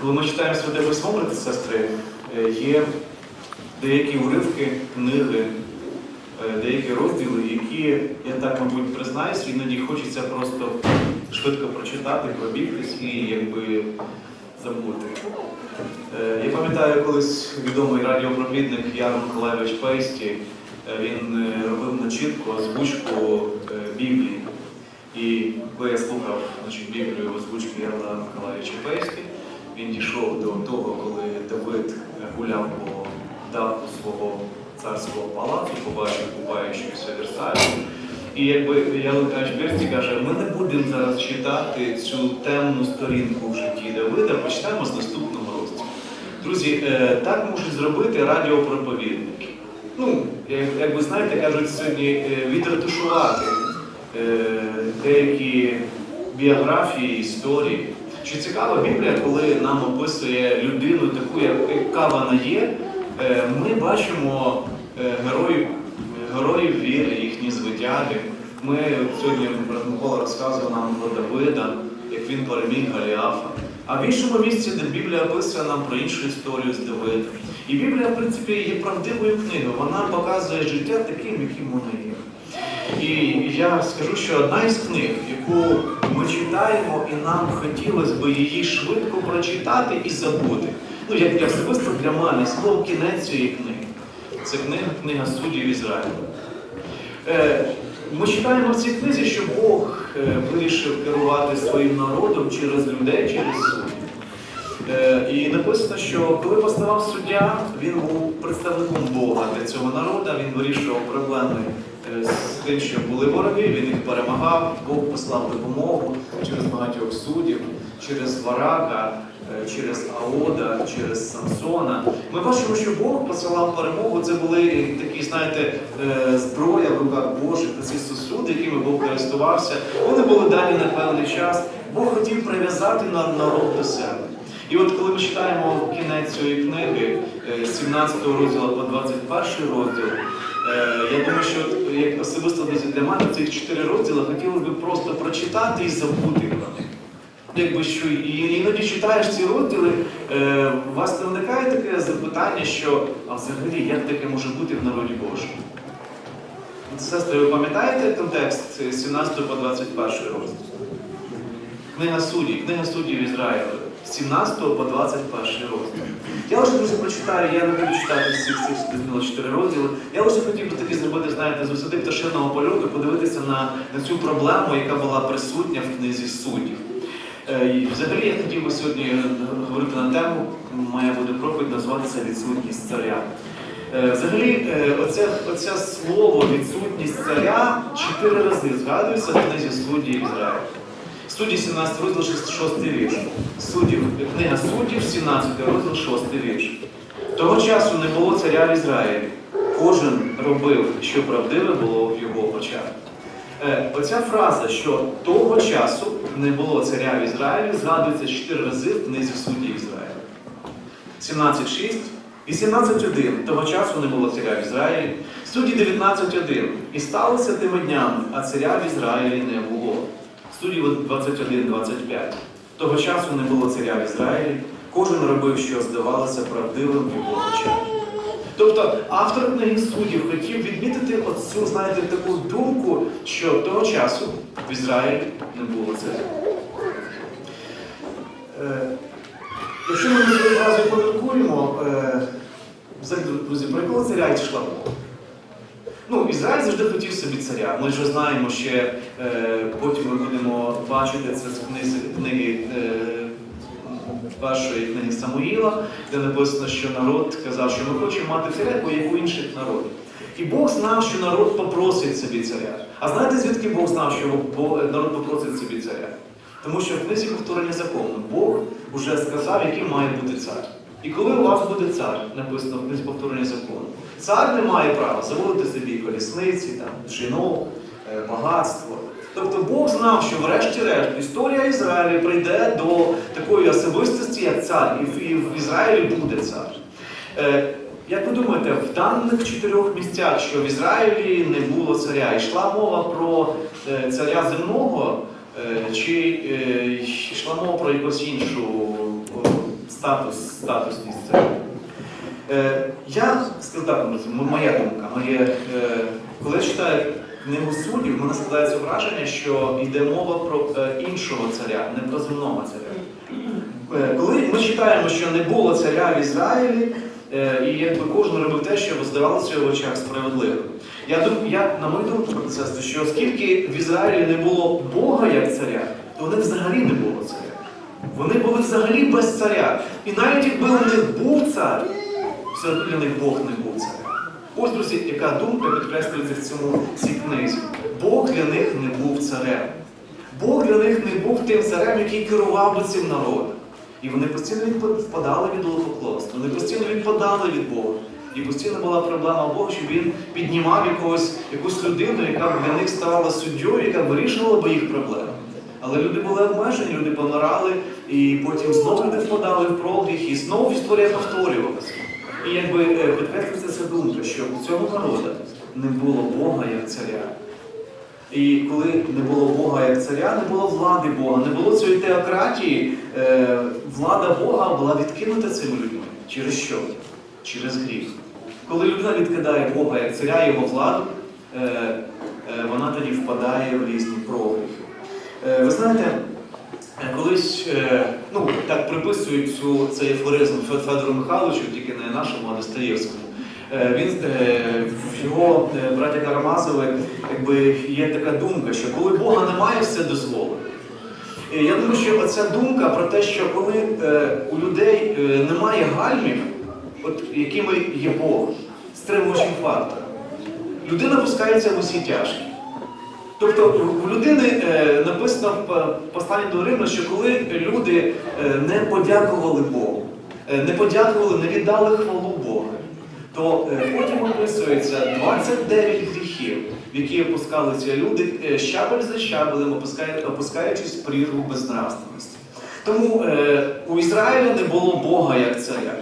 Коли ми читаємо святе письмо, брати сестри, е, є деякі уривки, книги, е, деякі розділи, які, я так, мабуть, признаюсь, іноді хочеться просто швидко прочитати, пробігтись і якби забути. Е, Я пам'ятаю, колись відомий радіопровідник Яр Миколаївич Пейсті, він робив начітку, озвучку Біблії. І коли я слухав значить, Біблію озвучки Ярла Миколаївича Пейсті, він дійшов до того, коли Давид гуляв по даху свого царського палацу, побачив купаючуся Версалю. І якби Ян Миколаївич Пейсті каже, ми не будемо зараз читати цю темну сторінку в житті Давида, почнемо з наступного розділу. Друзі, е, так можуть зробити радіопроповідники. Ну, як ви знаєте, кажуть сьогодні е, відретушувати е, деякі біографії, історії. Чи цікава Біблія, коли нам описує людину таку, яка вона є, е, ми бачимо героїв, героїв віри, їхні звитяги. Ми сьогодні брат Микола розказував нам про Давида, як він переміг Галіафа. А в іншому місці, де Біблія описує нам про іншу історію з Давидом. І Біблія, в принципі, є правдивою книгою. Вона показує життя таким, яким воно є. І я скажу, що одна із книг, яку ми читаємо, і нам хотілося б її швидко прочитати і забути. Ну, як як особисто для мене, слово кінець цієї книги. Це книга, книга суддів Ізраїля. Е, Ми читаємо в цій книзі, що Бог е, вирішив керувати своїм народом через людей, через суддів. Е, І написано, що коли поставав суддя, він був представником Бога для цього народу, він вирішував проблеми е, з тим, що були вороги, він їх перемагав, Бог послав допомогу через багатьох суддів, через Варака, е, через Аода, через Самсона. Ми бачимо, що Бог посилав перемогу. Це були такі, знаєте, зброя в руках Божих, ці сосуди, якими Бог користувався. Вони були дані на певний час. Бог хотів прив'язати на- народ до себе. І от коли ми читаємо кінець цієї книги, е, з 17 розділу по 21 розділ, е, я думаю, що як особисто для мене цих чотири розділи хотілося б просто прочитати і забути про них. Якби що і іноді читаєш ці розділи, е, у вас не виникає таке запитання, що а взагалі як таке може бути в народі Божому? Сестри, ви пам'ятаєте контекст з 17 по 21 розділ? Книга суддів, книга суддів Ізраїля, з 17 по 21 розділ. Я лише друзі прочитаю, я не буду читати всіх цих зрозуміло, 4 розділи. Я лише хотів би таки зробити, знаєте, з висоти пташиного польоту, подивитися на, на цю проблему, яка була присутня в книзі суддів. Е, і Взагалі я хотів би сьогодні говорити на тему, моя буде проповідь називатися відсутність царя. Е, Взагалі, е, оце, оце слово відсутність царя чотири рази згадується в книзі суддів Ізраїля. Судді 17 розділ 6 вірш. Суддів, книга суддів, 17 розділ 6 вірш. Того часу не було царя в Ізраїлі. Кожен робив, що правдиве було в його очах. Е, Оця фраза, що того часу не було царя в Ізраїлі, згадується чотири рази в книзі суддів Ізраїля. 17.6 і 17.1. Того часу не було царя в Ізраїлі. Судді 19.1. І сталося тими днями, а царя в Ізраїлі не було. Судді 21.25. Того часу не було царя в Ізраїлі. Кожен робив, що здавалося правдивим його очах. Тобто автор книги суддів хотів відмітити оцю, знаєте, таку думку, що того часу в Ізраїлі не було царя. Е, Якщо ми одразу поміркуємо, е, взагалі, друзі, про якого царя йшла мова? Ну, Ізраїль завжди хотів собі царя. Ми вже знаємо ще, е, потім ми будемо бачити це з книги, книги е, першої книги Самуїла, де написано, що народ казав, що ми хочемо мати царя, бо як у інших народів. І Бог знав, що народ попросить собі царя. А знаєте, звідки Бог знав, що народ попросить собі царя? Тому що в книзі повторення закону Бог вже сказав, яким має бути цар. І коли у вас буде цар, написано в книзі повторення закону, цар не має права заводити собі колісниці, там, жінок, е, багатство. Тобто Бог знав, що врешті-решт історія Ізраїля прийде до такої особистості, як цар, і в, Ізраїлі буде цар. Е, Як ви думаєте, в даних чотирьох місцях, що в Ізраїлі не було царя, йшла мова про е, царя земного, Чи йшла мова про якусь іншу статус, статусність церкви? Е, Я скажу так, моя думка. Моє, е, коли я читаю книгу суддів, в мене складається враження, що йде мова про е, іншого царя, не про земного царя. Коли ми читаємо, що не було царя в Ізраїлі, і якби кожен робив те, що здавалося в очах справедливим. Я думаю, я на мою думку про це, що оскільки в Ізраїлі не було Бога як царя, то вони взагалі не було царя. Вони були взагалі без царя. І навіть якби них був цар, все одно для них Бог не був царем. Ось, друзі, яка думка підкреслюється в цьому цій книзі. Бог для них не був царем. Бог для них не був тим царем, який керував би цим народом. І вони постійно впадали від лохоклонства, вони постійно відпадали від Бога. І постійно була проблема Бога, щоб він піднімав якогось, якусь людину, яка б для них ставала суддєю, яка вирішувала би їх проблеми. Але люди були обмежені, люди помирали, і потім знову люди впадали в прогріх, і знову історія повторювалася. І якби е, підкреслюється ця думка, що у цього народу не було Бога як царя. І коли не було Бога як царя, не було влади Бога, не було цієї теократії, е, влада Бога була відкинута цими людьми. Через що? Через гріх. Коли людина відкидає Бога як царя, його владу, е, вона тоді впадає в різні прогріхи. Ви знаєте, колись е, ну, так приписують цю, цей афоризм Федору Михайловичу, тільки не нашому, а Достоєвському. Е, Він е, в його браті Карамазови якби є така думка, що коли Бога немає, все дозволено. Я думаю, що оця думка про те, що коли у людей немає гальмів, от якими є Бог, стримувачем фактора, людина пускається в усі тяжкі. Тобто у людини е, написано в по- посланні до Римлян, що коли люди е, не подякували Богу, е, не подякували, не віддали хвалу Богу, то е, потім описується 29 гріхів, в які опускали ці люди е, щабель за щабелем, опускаючись в прірву безнравственності. Тому е, у Ізраїля не було Бога як царя.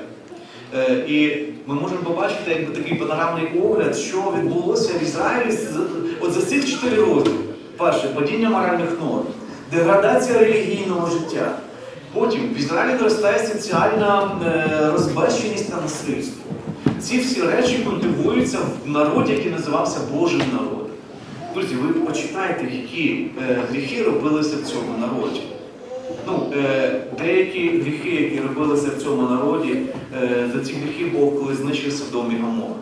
Е, І ми можемо побачити якби такий панорамний огляд, що відбулося в Ізраїлі от за цих чотири роки. Перше, падіння моральних норм, деградація релігійного життя. Потім в Ізраїлі наростає соціальна е, розбещеність та насильство. Ці всі речі культивуються в народі, який називався Божим народом. Друзі, ви почитайте, які е, гріхи робилися в цьому народі. Ну, е, деякі гріхи, які робилися в цьому народі, е, за ці гріхи Бог коли знищив Содом і Гомор.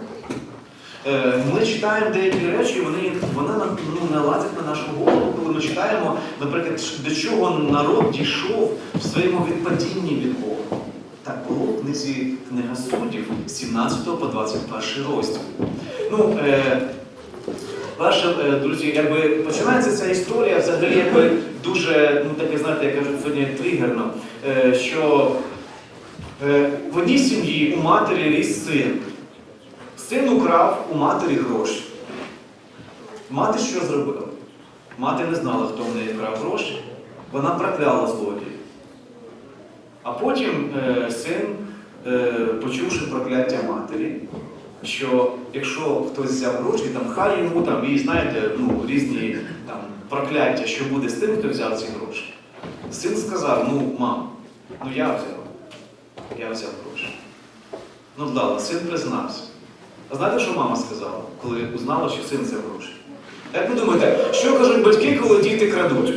Е, ми читаємо деякі речі, вони, вони ну, не лазять на нашу голову, коли ми читаємо, наприклад, до чого народ дійшов в своєму відпадінні від Бога. Так було в книзі Книга суддів з 17 по 21 розділ. Ну, Перше, е, друзі, якби починається ця історія взагалі якби дуже, ну таке, знаєте, як кажуть сьогодні тригерно, е, що е, в одній сім'ї у матері ріс син. Син украв у матері гроші. Мати що зробила? Мати не знала, хто в неї вкрав гроші. Вона прокляла злодія. А потім е, син, е, почувши прокляття матері, що якщо хтось взяв гроші, там хай йому там, і знаєте, ну, різні там прокляття, що буде з тим, хто взяв ці гроші. Син сказав: ну, мам, ну я взяв. Я взяв гроші. Ну, дала, син признався. А знаєте, що мама сказала, коли узнала, що син взяв гроші? Як ви думаєте, що кажуть батьки, коли діти крадуть?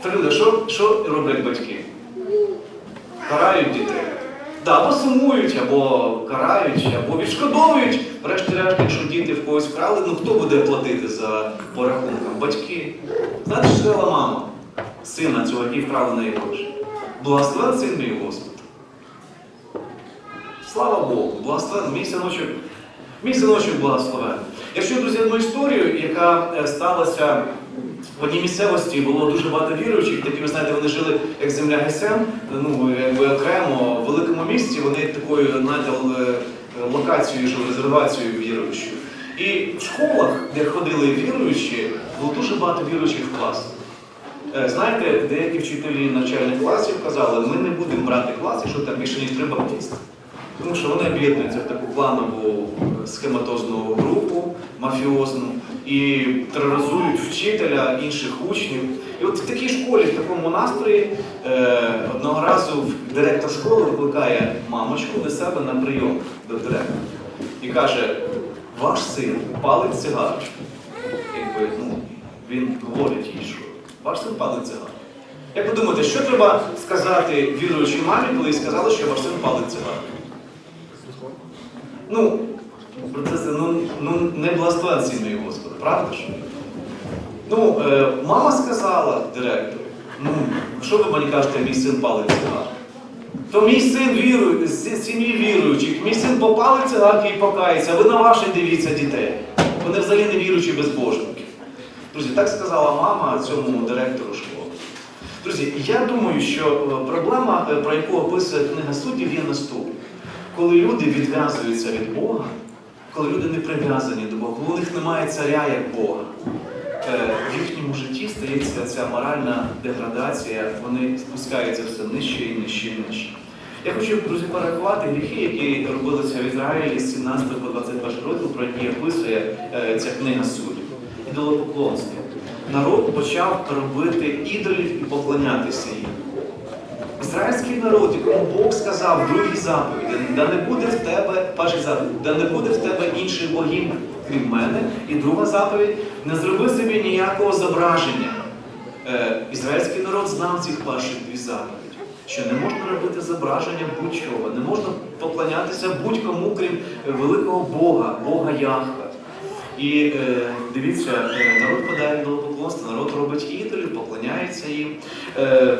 Старили, що, що роблять батьки? Карають дітей. Да, або сумують, або карають, або відшкодовують. Врешті-решт, якщо діти в когось вкрали, ну хто буде платити за порахунком? Батьки. Знаєте, що сказала мама? Сина цього, який вкрали на. Благословен син мій Господь. Слава Богу, благословен, мій синочок, мій синочок благословен. Якщо, друзі, одну історію, яка е, сталася в одній місцевості, було дуже багато віруючих, такі, ви знаєте, вони жили як земля Гесен, ну, якби окремо, в великому місті, вони такою, знаєте, локацією жили, резервацією віруючою. І в школах, де ходили віруючі, було дуже багато віруючих в класах. Е, Знаєте, деякі вчителі навчальних класів казали, ми не будемо брати клас, якщо там більше ніж три баптисти. Тому що вони об'єднуються в таку планову е, схематозну групу мафіозну і тероризують вчителя, інших учнів. І от в такій школі, в такому настрої, е, одного разу директор школи викликає мамочку до себе на прийом до директора і каже: ваш син палить цигарку. Якби, ну, він говорить їй, що ваш син палить цигарку. Як ви думаєте, що треба сказати віруючій мамі, коли їй сказали, що ваш син палить цигарку? Ну, процеси, ну, ну не благословенці мій Господи, правда ж? Ну, е, мама сказала директору, ну, що ви мені кажете, мій син палить цигарку? То мій син вірує, з сім'ї віруючих, мій син попалить цигарки і покається, ви на ваші дивіться дітей. Вони взагалі не віруючі безбожники. Друзі, так сказала мама цьому директору школи. Друзі, я думаю, що е, проблема, е, про яку описує книга суддів, є наступна. Коли люди відв'язуються від Бога, коли люди не прив'язані до Бога, коли у них немає царя як Бога, е, в їхньому житті стається ця моральна деградація, вони спускаються все нижче і нижче і нижче. Я хочу, друзі, порахувати гріхи, які робилися в Ізраїлі з 17 по 21 розділ, про які описує е, ця книга суддів. Ідолопоклонство. Народ почав робити ідолів і поклонятися їм. Ізраїльський народ, якому Бог сказав в другій заповіді, да не буде в тебе, перший заповідь, да не буде в тебе інших богів, крім мене. І друга заповідь, не зроби собі ніякого зображення. Е, ізраїльський народ знав цих перших дві заповіді, що не можна робити зображення будь-чого, не можна поклонятися будь-кому, крім великого Бога, Бога Яхве. І е, дивіться, е, народ подає до поклонства, народ робить ідолів, поклоняється їм. Е,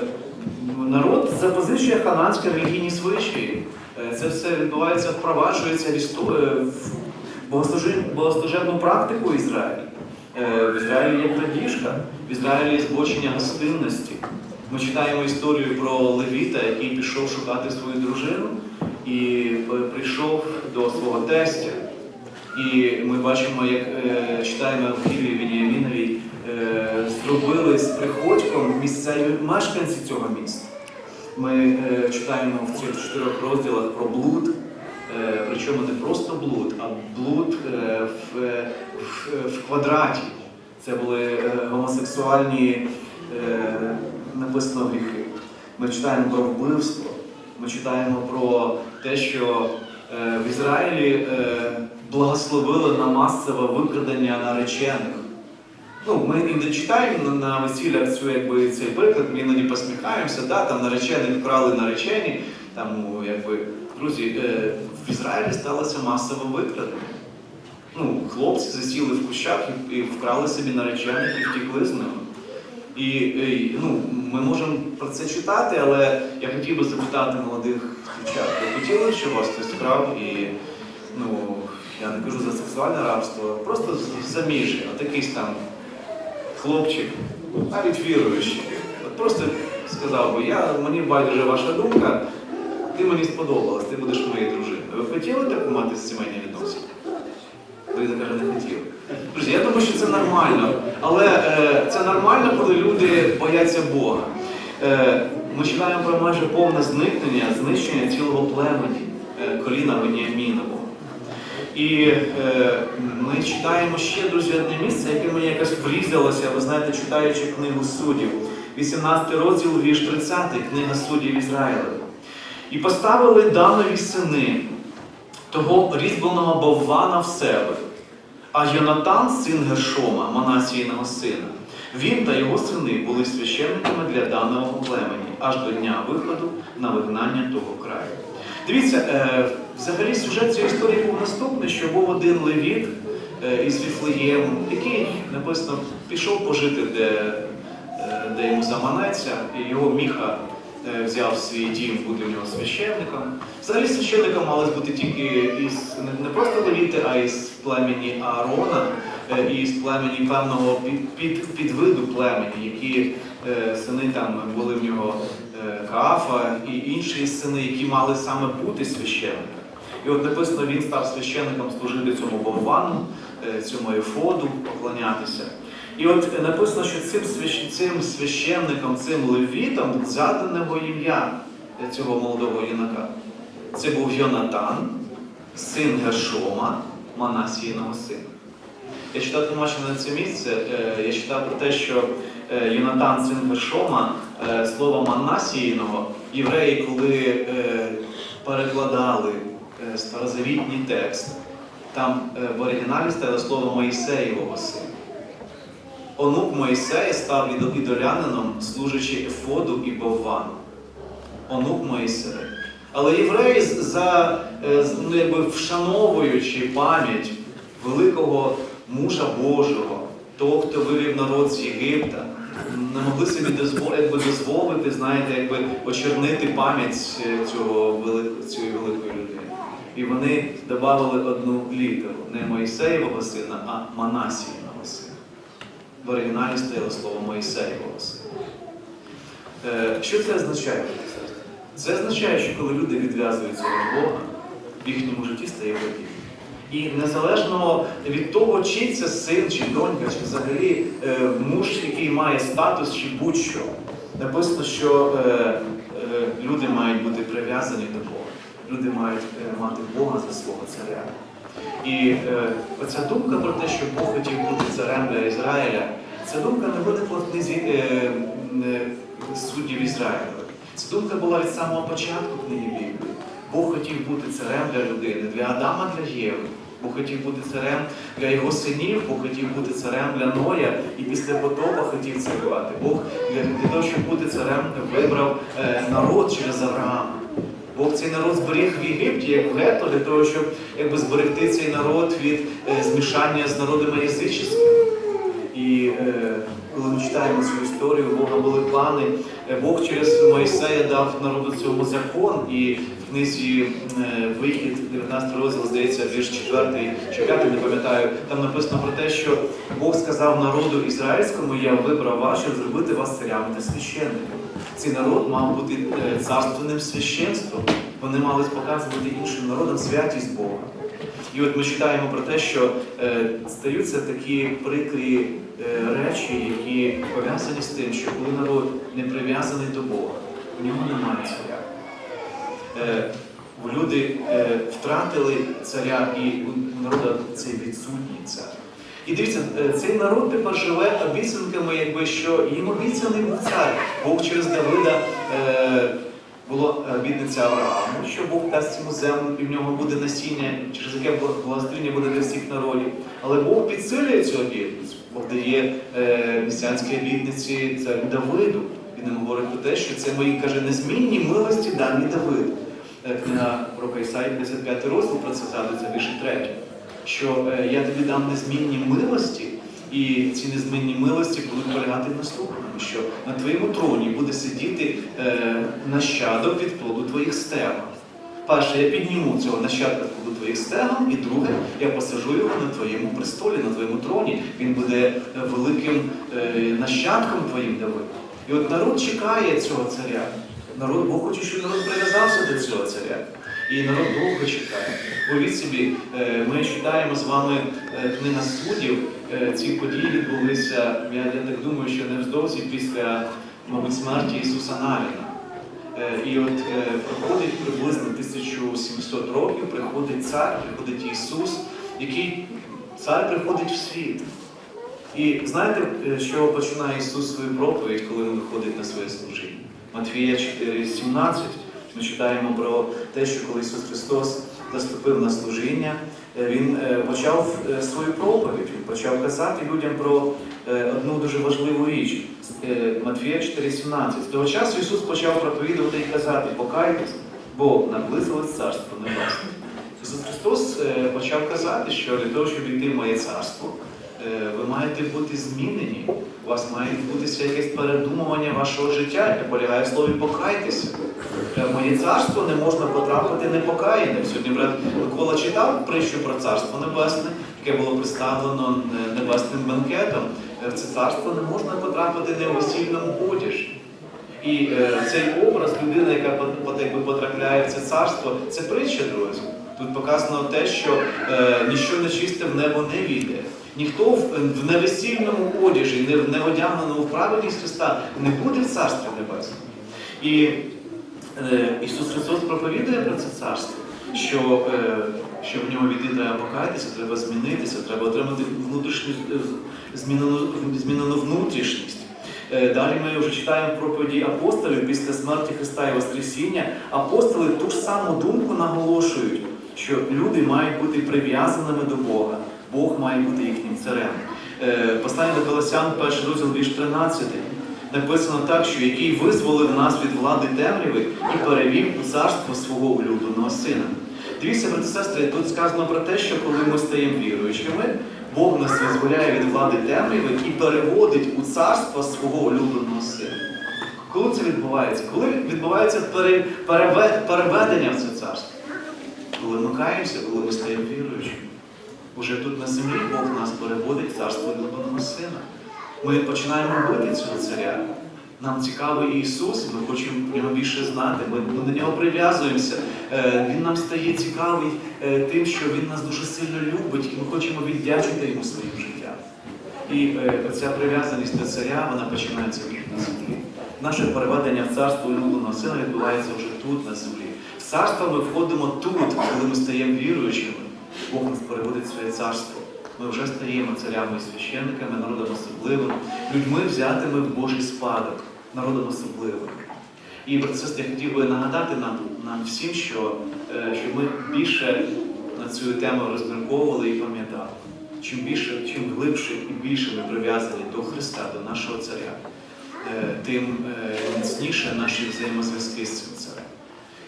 народ запозичує хананські релігійні звичаї. Е, Це все відбувається, впроваджується е, в богослужебну практику Ізраїлю. Е, В Ізраїлі є крадіжка, в Ізраїлі є збочення гостинності. Ми читаємо історію про Левіта, який пішов шукати свою дружину і прийшов до свого тестя. І ми бачимо, як читаємо в Києві Зробили з приходьком місцеві мешканці цього міста. Ми е, читаємо в цих чотирьох розділах про блуд, е, причому не просто блуд, а блуд е, в, е, в, в квадраті. Це були е, гомосексуальні е, написано гріхи. Ми читаємо про вбивство, ми читаємо про те, що е, в Ізраїлі е, благословили на масове викрадення наречених. Ну, ми іноді читаємо на, весіллях цю, якби, цей приклад, ми іноді посміхаємося, да, там наречених вкрали наречені. Там, якби, друзі, е, в Ізраїлі сталося масове викрадення. Ну, хлопці засіли в кущах і, і вкрали собі наречених і втікли з ними. І, і ну, ми можемо про це читати, але я хотів би запитати молодих дівчат, ви хотіли, щоб вас хтось вкрав і, ну, я не кажу за сексуальне рабство, просто з- заміжжя, от якийсь там хлопчик, навіть віруючий. От просто сказав би, я, мені байдуже ваша думка, ти мені сподобалась, ти будеш моєю дружиною. Ви б хотіли таку мати сімейні відносини? Людина каже, не хотів. Друзі, я думаю, що це нормально. Але е, це нормально, коли люди бояться Бога. Е, ми читаємо про майже повне зникнення, знищення цілого племені е, коліна Веніамінового. І е, ми читаємо ще, друзі, одне місце, яке мені якось врізалося, ви знаєте, читаючи книгу суддів. 18 розділ, вірш 30, книга суддів Ізраїля. І поставили Данові сини того різьбленого боввана в себе. А Йонатан, син Гершома, Манасіїного сина, він та його сини були священниками для даного племені аж до дня виходу на вигнання того краю. Дивіться, е, взагалі сюжет цієї історії був наступний, що був один левіт е, із Віфлеєму, який написано пішов пожити, де, е, де йому заманеться, і його міха взяв свій дім бути в нього священником. Взагалі священником мали бути тільки із не- просто левіти, а із племені Аарона, і з племені певного під, під, підвиду племені, які сини там були в нього Каафа і інші сини, які мали саме бути священниками. І от написано, він став священником служити цьому Богвану, е, цьому ефоду, поклонятися. І от е, написано, що цим, цим священником, цим левітом задане його ім'я е, цього молодого юнака. це був Йонатан, син Гершома, Манасіїного сина. Я читав тлумачення на це місце, е, я читав про те, що е, Йонатан, син Гершома, е, слово Манасіїного, євреї, коли е, перекладали е, старозавітній текст, там в оригіналі стояло слово Моїсеєвого сина. Онук Моїсея став ідолянином, служачи Ефоду і Боввану. Онук Моїсея. Але євреї за, ну, якби вшановуючи пам'ять великого мужа Божого, того, хто вивів народ з Єгипта, не могли собі дозволити, дозволити, знаєте, якби очернити пам'ять е, цього вели- цієї великої людини. І вони додали одну літеру не Моїсеєвого сина, а Манасіїного сина. В оригіналі стояло слово Моїсеєвого сина. Е, Що це означає? Це означає, що коли люди відв'язуються від Бога, в їхньому житті стає подібне. І незалежно від того, чи це син, чи донька, чи взагалі е, муж, який має статус, чи будь-що, написано, що е, е, люди мають бути прив'язані до Бога. Люди мають мати Бога за свого царя. І оця думка про те, що Бог хотів бути царем для Ізраїля, ця думка не виникла в книзі суддів Ізраїля. Ця думка була від самого початку книги Біблії. Бог хотів бути царем для людини, для Адама, для Єви. Бог хотів бути царем для його синів, Бог хотів бути царем для Ноя і після потопа хотів царювати. Бог для, того, щоб бути царем, вибрав е, народ через Авраама. Бог цей народ зберіг в Єгипті як гетто для того, щоб якби зберегти цей народ від е, змішання з народами язичськими. І е, коли ми читаємо цю історію, у Бога були плани. Е, Бог через Моїсея дав народу цьому закон, і книзі е, Вихід, 19 розділ, здається, вірш 4 чи 5, не пам'ятаю, там написано про те, що Бог сказав народу ізраїльському, я вибрав вас, щоб зробити вас царями та священниками. Цей народ мав бути е, царственним священством. Вони мали показувати іншим народам святість Бога. І от ми читаємо про те, що е, стаються такі прикрі е, речі, які пов'язані з тим, що коли народ не прив'язаний до Бога, у нього немає царя. Е, люди е, втратили царя, і у народу цей відсутній цар. І дивіться, е, цей народ тепер живе обіцянками, якби що їм обіцяний був цар. Бог через Давида е, була обітниця Аврааму, що Бог дасть йому землю, і в нього буде насіння, через яке благословення буде для всіх народів. Але Бог підсилює цю обітницю. Бог дає е, місіанські обітниці царю Давиду. Він нам говорить про те, що це мої каже незмінні милості дані Давиду. Е, Книга про Ісаї, 55 розділ про це згадується більше третє. Що е, я тобі дам незмінні милості, і ці незмінні милості будуть полягати в наступному, що на твоєму троні буде сидіти е, нащадок від плоду твоїх стегон. Перше, я підніму цього нащадка з плоду твоїх стегон, і друге, я посажу його на твоєму престолі, на твоєму троні. Він буде великим нащадком твоїм Давид. І от народ чекає цього царя. Народ Бог хоче, щоб народ прив'язався до цього царя. І народ довго чекає. Уявіть собі, е, ми читаємо з вами е, книга суддів. Е, Ці події відбулися, я, так думаю, що невдовзі після, мабуть, смерті Ісуса Навіна. І от проходить приблизно 1700 років, приходить цар, приходить Ісус, який цар приходить в світ. І знаєте, е, що починає Ісус свою проповідь, коли він виходить на своє служіння? Матвія 4,17 ми читаємо про те, що коли Ісус Христос заступив на служіння, е, Він е, почав свою проповідь, Він почав казати людям про одну дуже важливу річ. Матвія 4,17. З того часу Ісус почав проповідувати і казати, покайтесь, бо наблизилось Царство Небесне. Ісус Христос почав казати, що для того, щоб йти в моє царство, ви маєте бути змінені. У вас має відбутися якесь передумування вашого життя, яке полягає в слові покайтеся. Е, моє царство не можна потрапити непокаяним. Сьогодні брат Микола читав притчу про царство небесне, яке було представлено е, небесним банкетом. Е, В це царство не можна потрапити не в весільному одяжі. І е, цей образ людини, яка якби потрапляє в це царство, це притча, друзі. Тут показано те, що е, ніщо нечисте в небо не війде. Ніхто в, невесільному одяжі, не, не одягненому в праведність Христа не буде в царстві небесному. І Е, Ісус Христос проповідує про це царство, що, е, що в нього війти треба покаятися, треба змінитися, треба отримати внутрішню е, змінену, змінену внутрішність. Е, Далі ми вже читаємо проповіді апостолів після смерті Христа і Воскресіння. Апостоли ту ж саму думку наголошують, що люди мають бути прив'язаними до Бога. Бог має бути їхнім царем. Е, Послання до Колосян, перший розділ вірш 13, написано так, що який визволив нас від влади темряви і перевів у царство свого улюбленого сина. Дивіться, брати сестри, тут сказано про те, що коли ми стаємо віруючими, Бог нас визволяє від влади темряви і переводить у царство свого улюбленого сина. Коли це відбувається? Коли відбувається пере- переве- переведення в це царство? Коли ми каємося, коли ми стаємо віруючими. Уже тут на землі Бог нас переводить царство улюбленого сина. Ми починаємо любити цього царя. Нам цікавий Ісус, ми хочемо нього більше знати, ми, ми до нього прив'язуємося. Е, Він нам стає цікавий е, тим, що Він нас дуже сильно любить, і ми хочемо віддячити йому своїм життям. І е, ця прив'язаність до царя, вона починається вже на землі. Наше переведення в царство улюбленого сина відбувається вже тут, на землі. В царство ми входимо тут, коли ми стаємо віруючими. Бог переводить в своє царство. Ми вже стаємо царями і священниками, народом особливим, людьми взятими в Божий спадок, народом особливим. І брат, сестри, я хотів би нагадати нам, нам всім, що, е, що ми більше на цю тему розмірковували і пам'ятали. Чим більше, чим глибше і більше ми прив'язані до Христа, до нашого царя, е, тим е, міцніше наші взаємозв'язки з цим царем.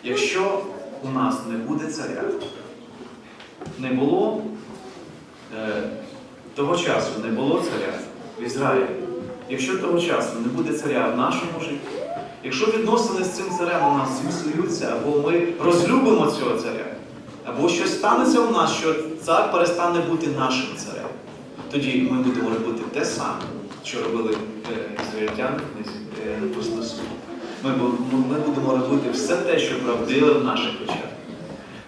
Якщо у нас не буде царя, не було е, того часу, не було царя в Ізраїлі. Якщо того часу не буде царя в нашому житті, якщо відносини з цим царем у нас зіпсуються, або ми розлюбимо цього царя, або щось станеться у нас, що цар перестане бути нашим царем, тоді ми будемо робити те саме, що робили е, ізраїльтяни в е, ми будемо робити все те, що правдиве в наших очах.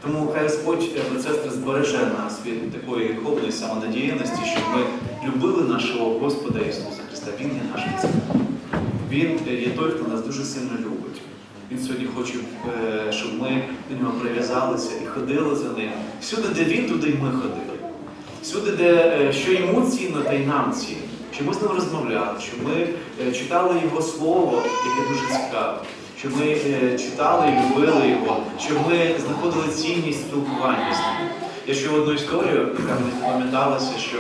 Тому хай Господь, е, сестри, збереже нас від такої гріховної самонадіяності, щоб ми любили нашого Господа Ісуса Христа. Він є нашим царем. Він е, є той, хто нас дуже сильно любить. Він сьогодні хоче, е, щоб ми до нього прив'язалися і ходили за ним. Всюди, де він, туди й ми ходили. Всюди, де що йому цінно, та й нам цінно. Щоб ми з ним розмовляли, щоб ми читали його слово, яке дуже цікаве, щоб ми е, читали і любили його, щоб ми знаходили цінність спілкування з ним. Я ще одну історію, яка мені пам'яталася, що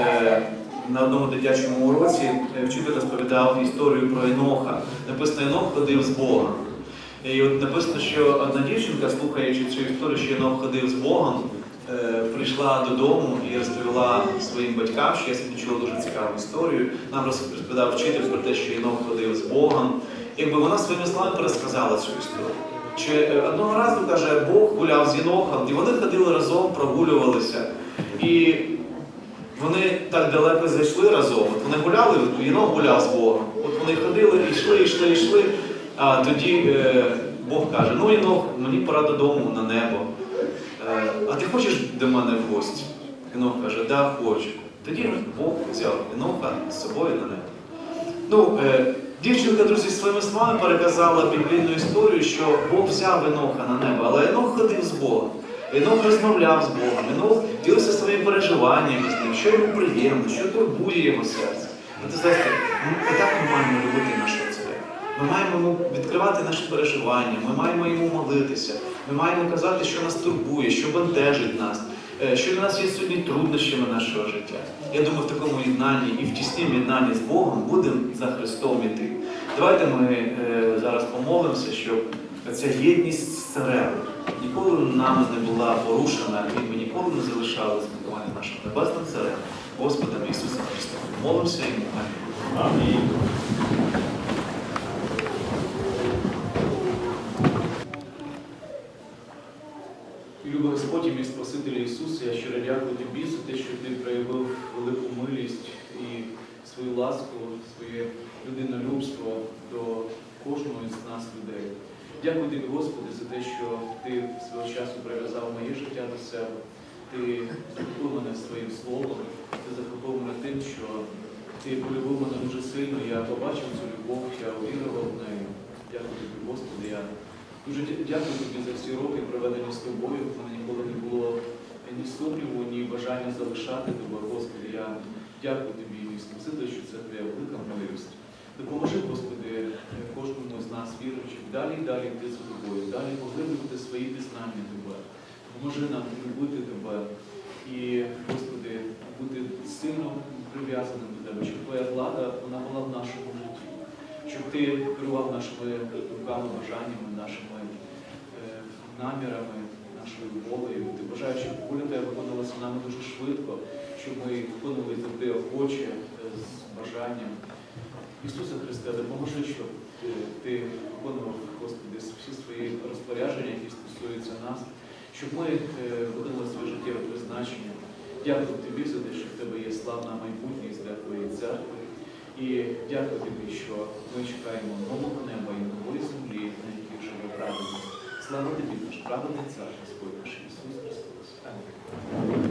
е, на одному дитячому уроці е, вчитель розповідав історію про Еноха. Написано, Енох ходив з Богом. І от написано, що одна дівчинка, слухаючи цю історію, що Енох ходив з Богом, е, прийшла додому і розповіла своїм батькам, що я чула дуже цікаву історію. Нам розповідав вчитель про те, що Енох ходив з Богом. Якби вона своїми словами пересказала цю історію. Чи е, одного разу каже, Бог гуляв з Єнохом, і вони ходили разом, прогулювалися. І вони так далеко зайшли разом. От вони гуляли, Єнох гуляв з Богом. От вони ходили, йшли, йшли, йшли. А тоді е, Бог каже: ну Єнох, мені пора додому на небо. Е, а ти хочеш до мене в гості? Єнох каже, да, хочу. Тоді Бог взяв Єноха з собою на небо. Ну, е, дівчинка, друзі, своїми словами переказала біблійну історію, що Бог взяв Еноха на небо, але Енох ходив з Богом. Енох розмовляв з Богом, Енох ділився своїми переживаннями з ним, що йому приємно, що турбує його серце. Ну, ти знаєте, ми так ми маємо любити нашого царя. Ми маємо відкривати наші переживання, ми маємо йому молитися, ми маємо казати, що нас турбує, що бентежить нас, що для нас є сьогодні труднощами нашого життя. Я думаю, в такому єднанні і в тіснім єднанні з Богом будемо за Христом іти. Давайте ми е, зараз помолимося, щоб ця єдність з царем ніколи нами не була порушена, і ми ніколи не залишали спілкування з нашим небесним царем, Господом Ісусом Христом. Молимося йому. Амінь. Любий Господь, мій Спаситель Ісус, я щиро дякую Тобі за те, що Ти проявив велику милість і свою ласку, своє людинолюбство до кожного із нас людей. Дякую Тобі, Господи, за те, що Ти свого часу прив'язав моє життя до себе. Ти захопив мене своїм словом, ти захопив мене тим, що ти полюбив мене дуже сильно. Я побачив цю любов, я увірував в неї. Дякую тобі, Господи. Я Дуже дякую тобі за всі роки, проведені з тобою. У мене ніколи не було ні сумніву, ні бажання залишати тебе, Господи. Я дякую тобі, мій Спаситель, що це твоя велика милість. Допоможи, Господи, кожному з нас віруючим, далі і далі йти за тобою, далі поглиблювати свої пізнання тебе. Допоможи нам любити тебе і, Господи, бути сильно прив'язаним до тебе, щоб твоя влада вона була в нашому житті, щоб ти керував нашими думками, бажаннями, нашими е, намірами, нашою волею. Ти бажаєш, щоб воля тебе виконувалася нами дуже швидко, щоб ми виконували завжди охоче, е, з бажанням. Ісусе Христе, допоможи, щоб ти, ти виконував, Господи, всі свої розпорядження, які стосуються нас, щоб ми е, своє життєве призначення. Дякую тобі за те, що в тебе є славна майбутність для твоєї церкви. І дякую тобі, що ми чекаємо нового неба і нової землі, на яких живе праведність. Слава тобі, наш праведний цар, Господь наш Ісус Христос. Амінь.